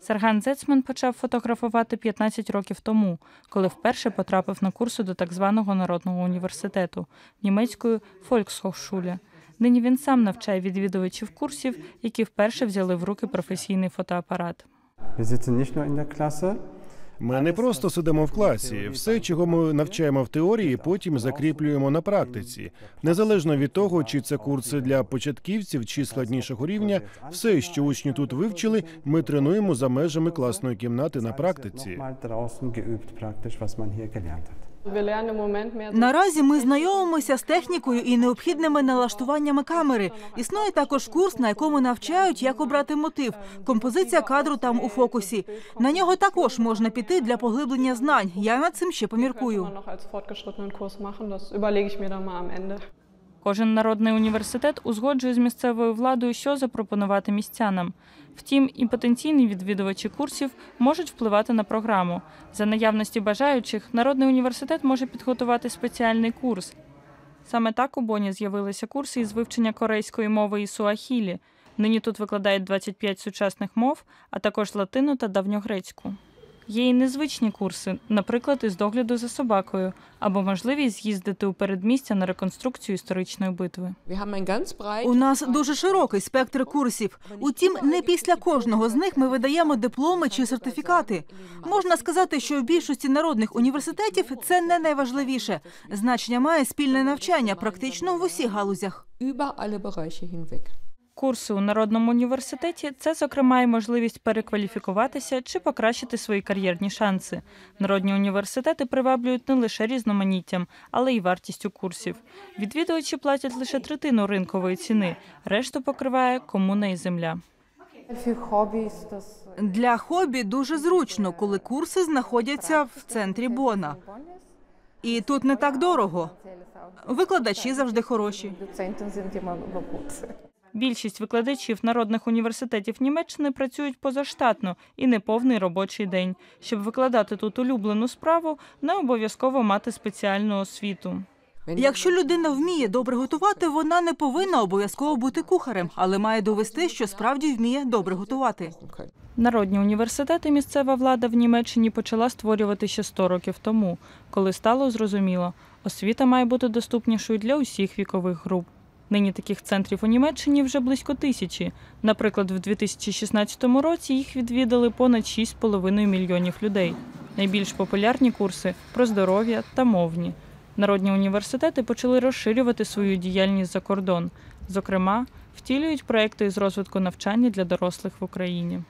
Серган Зецман почав фотографувати 15 років тому, коли вперше потрапив на курси до так званого народного університету німецької Volkshochschule. Нині він сам навчає відвідувачів курсів, які вперше взяли в руки професійний фотоапарат. Nicht nur in der Klasse, Ми не просто сидимо в класі. Все, чого ми навчаємо в теорії, потім закріплюємо на практиці. Незалежно від того, чи це курси для початківців чи складнішого рівня, все, що учні тут вивчили, ми тренуємо за межами класної кімнати на практиці. Наразі ми знайомимося з технікою і необхідними налаштуваннями камери. Існує також курс, на якому навчають, як обрати мотив. Композиція кадру там у фокусі. На нього також можна піти для поглиблення знань. Я над цим ще поміркую. Кожен народний університет узгоджує з місцевою владою, що запропонувати містянам. Втім, і потенційні відвідувачі курсів можуть впливати на програму. За наявності бажаючих, народний університет може підготувати спеціальний курс. Саме так у Боні з'явилися курси із вивчення корейської мови і суахілі. Нині тут викладають 25 сучасних мов, а також латину та давньогрецьку. Є і незвичні курси, наприклад, із догляду за собакою, або можливість з'їздити у передмістя на реконструкцію історичної битви. У нас дуже широкий спектр курсів. Утім, не після кожного з них ми видаємо дипломи чи сертифікати. Можна сказати, що в більшості народних університетів це не найважливіше. Значення має спільне навчання практично в усіх галузях. über alle Bereiche hinweg. Курси у народному університеті це, зокрема, і можливість перекваліфікуватися чи покращити свої кар'єрні шанси. Народні університети приваблюють не лише різноманіттям, але й вартістю курсів. Відвідувачі платять лише третину ринкової ціни, решту покриває комуна і земля. Для хобі дуже зручно, коли курси знаходяться в центрі Бона. І тут не так дорого. Викладачі завжди хороші. Більшість викладачів народних університетів Німеччини працюють позаштатно і неповний робочий день. Щоб викладати тут улюблену справу, не обов'язково мати спеціальну освіту. Якщо людина вміє добре готувати, вона не повинна обов'язково бути кухарем, але має довести, що справді вміє добре готувати. Народні університети місцева влада в Німеччині почала створювати ще 100 років тому, коли стало зрозуміло, освіта має бути доступнішою для усіх вікових груп. Нині таких центрів у Німеччині вже близько тисячі. Наприклад, в 2016 році їх відвідали понад 6,5 мільйонів людей. Найбільш популярні курси про здоров'я та мовні. Народні університети почали розширювати свою діяльність за кордон. Зокрема, втілюють проекти із розвитку навчання для дорослих в Україні.